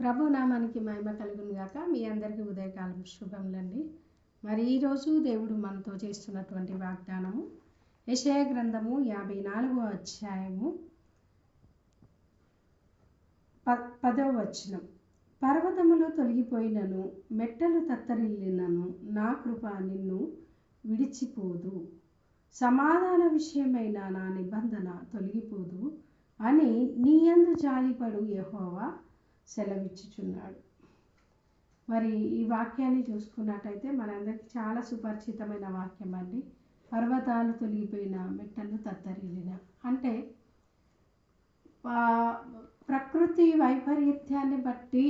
ప్రభు నామానికి మహిమ కలుగును గాక. మీ అందరికీ ఉదయకాలం శుభములండి. మరి ఈరోజు దేవుడు మనతో చేస్తున్నటువంటి వాగ్దానము యశయ గ్రంథము యాభై నాలుగో అధ్యాయము ప పదవ వచనం. పర్వతములు తొలగిపోయినను మెట్టలు తత్తరిల్లినను నా కృప నిన్ను విడిచిపోదు. సమాధాన విషయమైన నా నిబంధన తొలగిపోదు అని నీయందు జాలిపడు యహోవా. సెలవిచ్చుచున్నాడు. మరి ఈ వాక్యాన్ని చూసుకున్నట్టయితే మనందరికీ చాలా సుపరిచితమైన వాక్యం అండి. పర్వతాలు తొలగిపోయిన మెట్టలు తత్తరిల్లిన. అంటే ప్రకృతి వైపరీత్యాన్ని బట్టి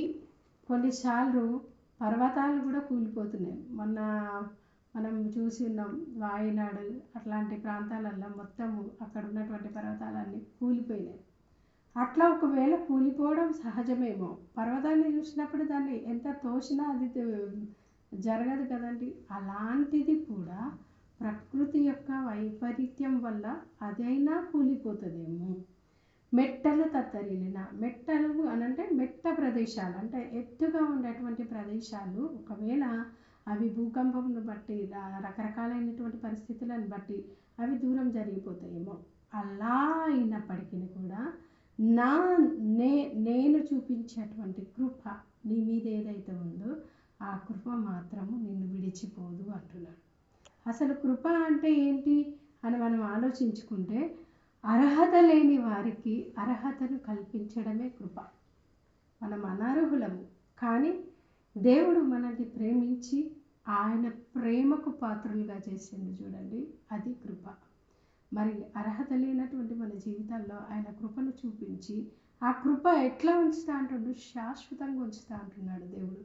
కొన్నిసార్లు పర్వతాలు కూడా కూలిపోతున్నాయి. మొన్న మనం చూసి ఉన్నాం వాయినాడు అట్లాంటి ప్రాంతాలల్లో మొత్తము అక్కడ ఉన్నటువంటి పర్వతాలన్నీ కూలిపోయినాయి. అట్లా ఒకవేళ కూలిపోవడం సహజమేమో. పర్వతాన్ని చూసినప్పుడు దాన్ని ఎంత తోసినా అది జరగదు కదండి. అలాంటిది కూడా ప్రకృతి యొక్క వైపరీత్యం వల్ల అదైనా కూలిపోతుందేమో. మెట్టలు తత్తరిలిన మెట్టలు అనంటే మెట్ట ప్రదేశాలు అంటే ఎత్తుగా ఉండేటువంటి ప్రదేశాలు ఒకవేళ అవి భూకంపంను బట్టి రకరకాలైనటువంటి పరిస్థితులను బట్టి అవి దూరం జరిగిపోతాయేమో. అలా అయినప్పటికీ కూడా నా నే నేను చూపించేటువంటి కృప నీ మీద ఏదైతే ఉందో ఆ కృప మాత్రము నిన్ను విడిచిపోదు అంటున్నాడు. అసలు కృప అంటే ఏంటి అని మనం ఆలోచించుకుంటే అర్హత లేని వారికి అర్హతను కల్పించడమే కృప. మనం అనర్హులము కానీ దేవుడు మనల్ని ప్రేమించి ఆయన ప్రేమకు పాత్రులుగా చేసింది చూడండి అది కృప. మరి అర్హత లేనటువంటి మన జీవితాల్లో ఆయన కృపను చూపించి ఆ కృప ఎట్లా ఉంచుతా అంటున్నాడు శాశ్వతంగా ఉంచుతా అంటున్నాడు దేవుడు.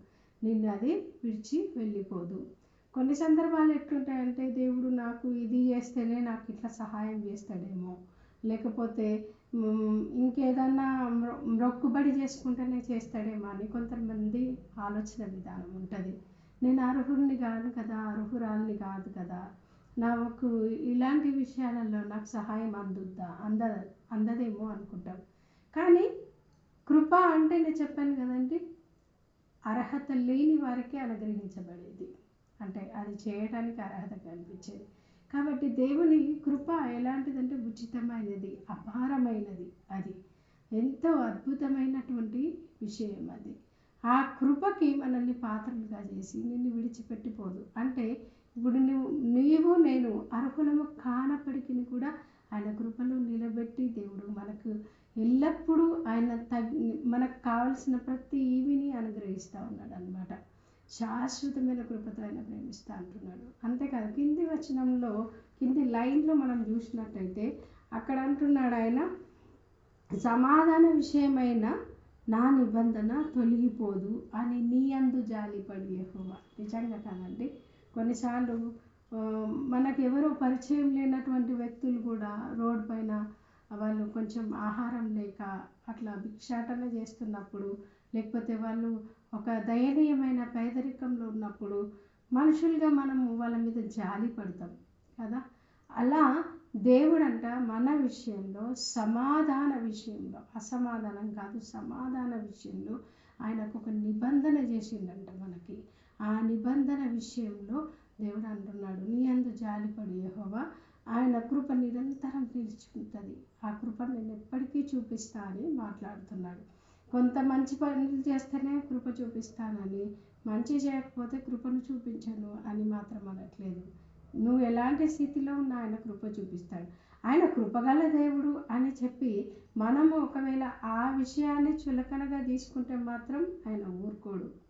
నిన్ను అది విడిచి వెళ్ళిపోదు. కొన్ని సందర్భాలు ఎట్లుంటాయంటే దేవుడు నాకు ఇది చేస్తేనే నాకు ఇట్లా సహాయం చేస్తాడేమో. లేకపోతే ఇంకేదన్నా మొక్కుబడి చేసుకుంటేనే చేస్తాడేమో అని కొంతమంది ఆలోచన విధానం ఉంటుంది. నేను అర్హుడిని కాదు కదా అర్హురాలిని కాదు కదా. నాకు ఇలాంటి విషయాలలో నాకు సహాయం అందుద్దా? అంద అందదేమో అనుకుంటాం. కానీ కృప అంటే నేను చెప్పాను కదండి అర్హత లేని వారికే అనుగ్రహించబడేది. అంటే అది చేయడానికి అర్హత కనిపించేది కాబట్టి దేవుని కృప ఎలాంటిదంటే ఉచితమైనది అపారమైనది అది. ఎంతో అద్భుతమైనటువంటి విషయం అది. ఆ కృపకి మనల్ని పాత్రలుగా చేసి నిన్ను విడిచిపెట్టిపోదు. అంటే ఇప్పుడు నువ్వు నీవు నేను అర్హులము కానప్పటికీ కూడా ఆయన కృపలు నిలబెట్టి దేవుడు మనకు ఎల్లప్పుడూ ఆయన తగ్ మనకు కావలసిన ప్రతి ఈవిని అనుగ్రహిస్తూ ఉన్నాడు అనమాట శాశ్వతమైన కృపతో ఆయన ప్రేమిస్తూ అంటున్నాడు. అంతేకాదు కింది వచనంలో కింది లైన్లో మనం చూసినట్టయితే అక్కడ అంటున్నాడు ఆయన సమాధాన విషయమైన నా నిబంధన తొలగిపోదు అని నీ అందు జాలిపడి యెహోవా. నిజంగా కాదండి. కొన్నిసార్లు మనకు ఎవరో పరిచయం లేనటువంటి వ్యక్తులు కూడా రోడ్ పైన వాళ్ళు కొంచెం ఆహారం లేక అట్లా భిక్షాటన చేస్తున్నప్పుడు లేకపోతే వాళ్ళు ఒక దయనీయమైన పేదరికంలో ఉన్నప్పుడు మనుషులుగా మనము వాళ్ళ మీద జాలి పడతాం కదా? అలా దేవుడంట మన విషయంలో సమాధాన విషయంలో అసమాధానం కాదు సమాధాన విషయంలో ఆయనకు ఒక నిబంధన చేసిండంట మనకి. ఆ నిబంధన విషయంలో దేవుడు అంటున్నాడు నీ అందు జాలిపడి యహోవా. ఆయన కృప నిరంతరం నిలుచుకుంటుంది ఆ కృప నేను ఎప్పటికీ చూపిస్తా అని మాట్లాడుతున్నాడు. కొంత మంచి పనులు చేస్తేనే కృప చూపిస్తానని మంచి చేయకపోతే కృపను చూపించను అని మాత్రం అనట్లేదు. నువ్వు ఎలాంటి స్థితిలో ఉన్న ఆయన కృప చూపిస్తాడు. ఆయన కృపగల దేవుడు అని చెప్పి మనము ఒకవేళ ఆ విషయాన్ని చులకనగా తీసుకుంటే మాత్రం ఆయన ఊరుకోడు.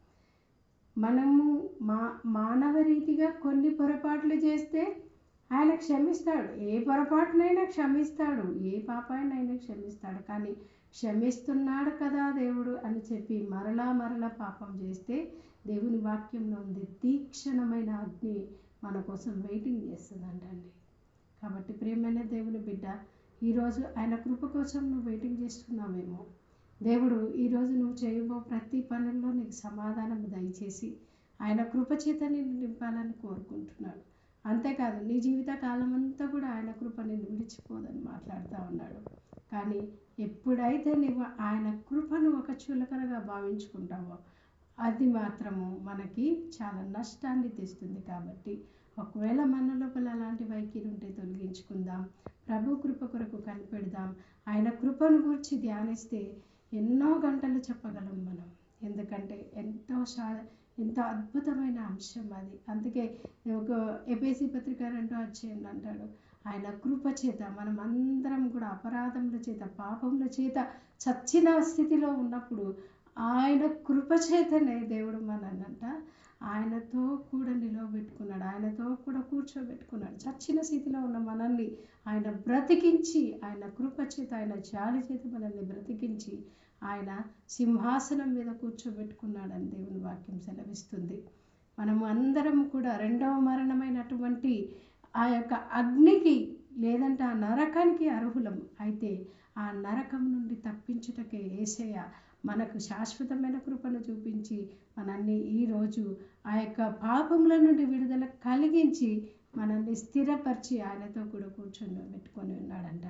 మనము మా మానవ రీతిగా కొన్ని పొరపాట్లు చేస్తే ఆయన క్షమిస్తాడు. ఏ పొరపాటునైనా క్షమిస్తాడు. ఏ పాపాయినైనా క్షమిస్తాడు. కానీ క్షమిస్తున్నాడు కదా దేవుడు అని చెప్పి మరలా మరలా పాపం చేస్తే దేవుని వాక్యంలో ఉంది తీక్షణమైన అగ్ని మన కోసం వెయిటింగ్ చేస్తుందంటండి. కాబట్టి ప్రేమైన దేవుని బిడ్డ ఈరోజు ఆయన కృప కోసం నువ్వు వెయిటింగ్ చేస్తున్నావేమో. దేవుడు ఈరోజు నువ్వు చేయబో ప్రతి పనుల్లో నీకు సమాధానం దయచేసి ఆయన కృపచేత నిన్ను నింపాలని కోరుకుంటున్నాడు. అంతేకాదు నీ జీవిత కాలం అంతా కూడా ఆయన కృప నిన్ను విడిచిపోదని మాట్లాడుతూ ఉన్నాడు. కానీ ఎప్పుడైతే నువ్వు ఆయన కృపను ఒక చులకనగా భావించుకుంటావో అది మాత్రము మనకి చాలా నష్టాన్ని తెస్తుంది కాబట్టి ఒకవేళ మన లోపల అలాంటి వైఖరి ఉంటే తొలగించుకుందాం. ప్రభు కృప కొరకు కనిపెడదాం. ఆయన కృపను గురించి ధ్యానిస్తే ఎన్నో గంటలు చెప్పగలం మనం. ఎందుకంటే ఎంతో శా ఎంతో అద్భుతమైన అంశం అది. అందుకే ఒక ఎపిసి పత్రిక రెండో అధ్యాయంలో అంటాడు ఆయన కృప చేత మనం అందరం కూడా అపరాధముల చేత పాపముల చేత చచ్చిన స్థితిలో ఉన్నప్పుడు ఆయన కృప చేతనే దేవుడు మననంట. ఆయనతో కూడా నిలవబెట్టుకున్నాడు ఆయనతో కూడా కూర్చోబెట్టుకున్నాడు. చచ్చిన స్థితిలో ఉన్న మనల్ని ఆయన బ్రతికించి ఆయన కృప చేత ఆయన జాలి చేత మనల్ని బ్రతికించి ఆయన సింహాసనం మీద కూర్చోబెట్టుకున్నాడని దేవుని వాక్యం సెలవిస్తుంది. మనము అందరం కూడా రెండవ మరణమైనటువంటి ఆ యొక్క అగ్నికి లేదంటే ఆ నరకానికి అర్హులం. అయితే ఆ నరకం నుండి తప్పించుటకే ఏసయ్య మనకు శాశ్వతమైన కృపను చూపించి మనల్ని ఈరోజు ఆ యొక్క పాపముల నుండి విడుదల కలిగించి మనల్ని స్థిరపరిచి ఆయనతో కూడా కూర్చొని పెట్టుకొని ఉన్నాడంట.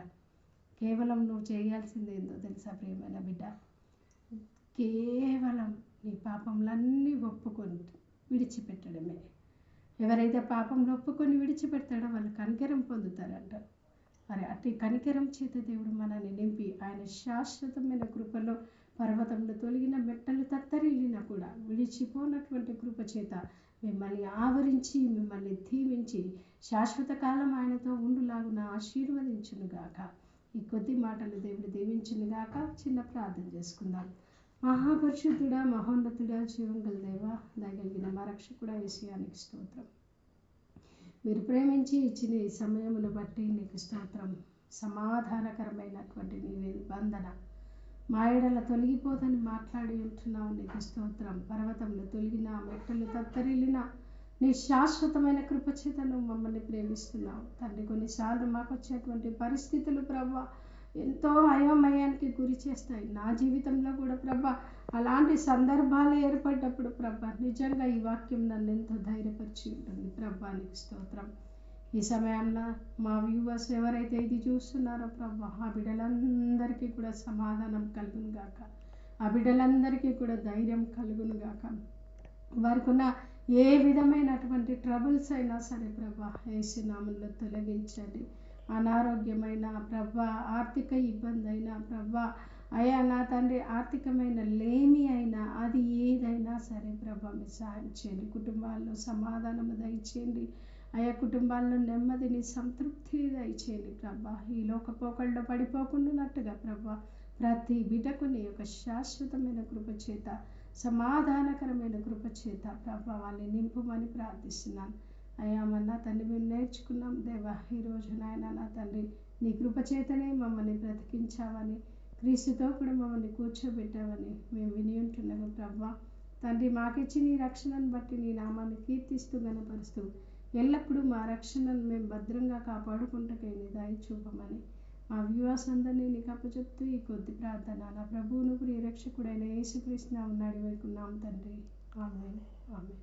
కేవలం నువ్వు చేయాల్సింది ఏందో తెలుసా ప్రియమైన బిడ్డ? కేవలం నీ పాపంలన్నీ ఒప్పుకొని విడిచిపెట్టడమే. ఎవరైతే పాపంలో ఒప్పుకొని విడిచిపెడతాడో వాళ్ళు కనికరం పొందుతారంట. మరి అట్టి కనికరం చేత దేవుడు మనల్ని నింపి ఆయన శాశ్వతమైన కృపలో పర్వతంలో తొలగిన మెట్టలు తత్తరిల్లినా కూడా విడిచిపోనటువంటి కృప చేత మిమ్మల్ని ఆవరించి మిమ్మల్ని దీవించి శాశ్వత కాలం ఆయనతో ఉండులాగున ఆశీర్వదించునుగాక. ఈ కొద్ది మాటలు దేవుడు దీవించునుగాక చిన్న ప్రార్థన చేసుకుందాం. మహాపరిశుద్ధుడా మహోన్నతుడా జీవంగల దేవ దయగలిగిన మా విషయానికి స్తోత్రం. మీరు ప్రేమించి ఇచ్చిన ఈ సమయమును బట్టి నీకు స్తోత్రం. సమాధానకరమైనటువంటి నీ నిబంధన మాయడల తొలగిపోదని మాట్లాడి ఉంటున్నావు నీకు స్తోత్రం. పర్వతంలో తొలగిన మెట్టలు తత్తరిల్లిన నీ శాశ్వతమైన కృపచేతను మమ్మల్ని ప్రేమిస్తున్నావు. తండ్రి కొన్నిసార్లు మాకు వచ్చేటువంటి పరిస్థితులు ప్రభా ఎంతో అయోమయానికి గురి చేస్తాయి. నా జీవితంలో కూడా ప్రభా అలాంటి సందర్భాలు ఏర్పడ్డప్పుడు ప్రభా నిజంగా ఈ వాక్యం నన్ను ఎంతో ధైర్యపరిచి ఉంటుంది. ప్రభానికి స్తోత్రం. ఈ సమయంలో మా వ్యూవర్స్ ఎవరైతే ఇది చూస్తున్నారో ప్రభా ఆ బిడ్డలందరికీ కూడా సమాధానం కలుగును గాక ఆ బిడ్డలందరికీ కూడా ధైర్యం కలుగును గాక వారికి ఉన్న ఏ విధమైనటువంటి ట్రబుల్స్ అయినా సరే ప్రభా ఏసునామంలో తొలగించండి. అనారోగ్యమైన ప్రభా ఆర్థిక ఇబ్బంది అయినా ప్రభా అయా నా తండ్రి ఆర్థికమైన లేమి అయినా అది ఏదైనా సరే ప్రభా మీ సహాయం చేయండి. కుటుంబాల్లో సమాధానము దయచేయండి. ఆయా కుటుంబాల్లో నెమ్మదిని సంతృప్తిని దయచేయండి ప్రభా. ఈ లోకపోకళ్ళలో పడిపోకుండానట్టుగా ప్రభా ప్రతి బిడ్డకు నీ యొక్క శాశ్వతమైన కృప చేత సమాధానకరమైన కృపచేత ప్రభా వాళ్ళని నింపమని ప్రార్థిస్తున్నాను. అయ్యా మన్నా తండ్రి మేము నేర్చుకున్నాం. దేవా ఈరోజు నాయన నా తండ్రి నీ కృపచేతనే మమ్మల్ని బ్రతికించావని క్రీస్తుతో కూడా మమ్మల్ని కూర్చోబెట్టావని మేము విని ఉంటున్నాము ప్రభా. తండ్రి మాకిచ్చి నీ రక్షణను బట్టి నీ నామాన్ని కీర్తిస్తూ గనపరుస్తూ ఎల్లప్పుడూ మా రక్షణను మేము భద్రంగా కాపాడుకుంటకే నీ చూపమని మా వ్యూవర్స్ అందరినీ నీకు అప్పచెప్తూ ఈ కొద్ది ప్రార్థన. నా ప్రభువును ప్రియరక్షకుడైన యేసుకృష్ణ ఉన్నాడు వైకున్నాం తండ్రి ఆమె ఆమె